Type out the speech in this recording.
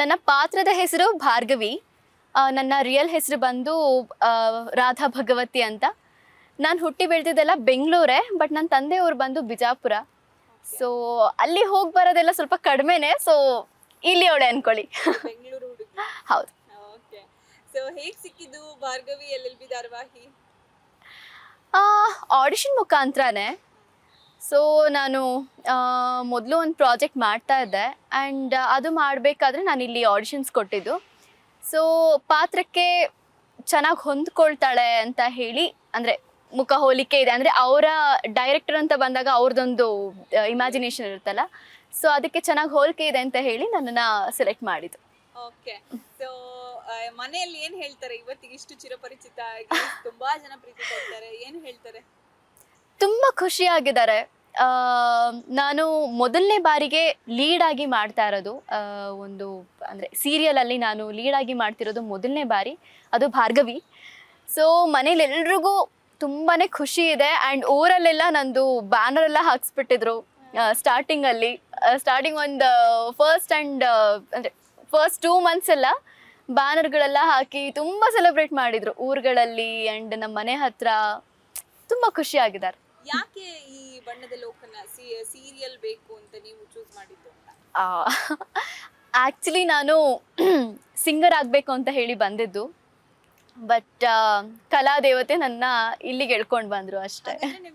ನನ್ನ ಪಾತ್ರದ ಹೆಸರು ಭಾರ್ಗವಿ. ನನ್ನ ರಿಯಲ್ ಹೆಸರು ಬಂದು ರಾಧಾ ಭಗವತಿ ಅಂತ. ನಾನು ಹುಟ್ಟಿ ಬೆಳೆದಿದ್ದೆಲ್ಲ ಬೆಂಗಳೂರೇ ಬಟ್ ನನ್ನ ತಂದೆಯವ್ರು ಬಂದು ಬಿಜಾಪುರ. ಸೊ ಅಲ್ಲಿ ಹೋಗಿ ಬರೋದೆಲ್ಲ ಸ್ವಲ್ಪ ಕಡಿಮೆನೆ ಸೊ ಇಲ್ಲಿ ಅವಳೆ ಅನ್ಕೊಳ್ಳಿ. ಹೌದು. ಓಕೆ. ಸೊ ಹೇಗೆ ಸಿಕ್ಕಿದ್ದು ಭಾರ್ಗವಿ ಎಲ್ ಎಲ್ ಬಿ ಧಾರವಾಹಿ? ಆಡಿಷನ್ ಮುಖಾಂತರನೇ. ಸೊ ನಾನು ಮೊದಲು ಒಂದು ಪ್ರಾಜೆಕ್ಟ್ ಮಾಡ್ತಾ ಇದ್ದೆ ಆ್ಯಂಡ್ ಅದು ಮಾಡಬೇಕಾದ್ರೆ ನಾನು ಇಲ್ಲಿ ಆಡಿಷನ್ಸ್ ಕೊಟ್ಟಿದ್ದು. ಸೊ ಪಾತ್ರಕ್ಕೆ ಚೆನ್ನಾಗಿ ಹೊಂದ್ಕೊಳ್ತಾಳೆ ಅಂತ ಹೇಳಿ ಅಂದರೆ ಮುಖ ಹೋಲಿಕೆ ಇದೆ. ಅಂದರೆ ಅವರ ಡೈರೆಕ್ಟರ್ ಅಂತ ಬಂದಾಗ ಅವ್ರದ್ದೊಂದು ಇಮ್ಯಾಜಿನೇಷನ್ ಇರುತ್ತಲ್ಲ? ಸೊ ಅದಕ್ಕೆ ಚೆನ್ನಾಗಿ ಹೋಲಿಕೆ ಇದೆ ಅಂತ ಹೇಳಿ ನನ್ನನ್ನು ಸೆಲೆಕ್ಟ್ ಮಾಡಿದ್ದು. ಓಕೆ ಸೊ ಮನೆಯಲ್ಲಿ ಏನು ಹೇಳ್ತಾರೆ? ಇವತ್ತಿಗೆ ಇಷ್ಟು ಚಿರಪರಿಚಿತ ಆಗಿ ತುಂಬಾ ಜನ ಪ್ರೀತಿ ಏನು ಏನ್ ಹೇಳ್ತಾರೆ? ತುಂಬ ಖುಷಿಯಾಗಿದ್ದಾರೆ. ನಾನು ಮೊದಲನೇ ಬಾರಿಗೆ ಲೀಡ್ ಆಗಿ ಮಾಡ್ತಾ ಇರೋದು ಒಂದು ಅಂದರೆ ಸೀರಿಯಲಲ್ಲಿ ನಾನು ಲೀಡ್ ಆಗಿ ಮಾಡ್ತಿರೋದು ಮೊದಲನೇ ಬಾರಿ, ಅದು ಭಾರ್ಗವಿ. ಸೊ ಮನೇಲಿ ಎಲ್ರಿಗೂ ತುಂಬಾ ಖುಷಿ ಇದೆ ಆ್ಯಂಡ್ ಊರಲ್ಲೆಲ್ಲ ನಂದು ಬ್ಯಾನರ್ ಎಲ್ಲ ಹಾಕ್ಸ್ಬಿಟ್ಟಿದ್ರು ಸ್ಟಾರ್ಟಿಂಗಲ್ಲಿ ಸ್ಟಾರ್ಟಿಂಗ್ ಒಂದು ಫಸ್ಟ್ ಆ್ಯಂಡ್ ಅಂದರೆ ಫಸ್ಟ್ ಟೂ ಮಂತ್ಸ್ ಎಲ್ಲ ಬ್ಯಾನರ್ಗಳೆಲ್ಲ ಹಾಕಿ ತುಂಬ ಸೆಲೆಬ್ರೇಟ್ ಮಾಡಿದರು ಊರುಗಳಲ್ಲಿ ಆ್ಯಂಡ್ ನಮ್ಮ ಮನೆ ಹತ್ರ. ತುಂಬ ಖುಷಿಯಾಗಿದ್ದಾರೆ ಯಾಕೆ ಈ ಬಣ್ಣದ ಲೋಕನ ಸೀರಿಯಲ್ ಬೇಕು ಅಂತ ನೀವು ಚೂಸ್ ಮಾಡಿದ್ದು ಅಂತ. ಆ್ಯಕ್ಚುಲಿ ನಾನು ಸಿಂಗರ್ ಆಗಬೇಕು ಅಂತ ಹೇಳಿ ಬಂದಿದ್ದು. ಬಟ್ ಕಲಾದೇವತೆ ನನ್ನ ಇಲ್ಲಿಗೆ ಎಳ್ಕೊಂಡು ಬಂದರು ಅಷ್ಟೇ.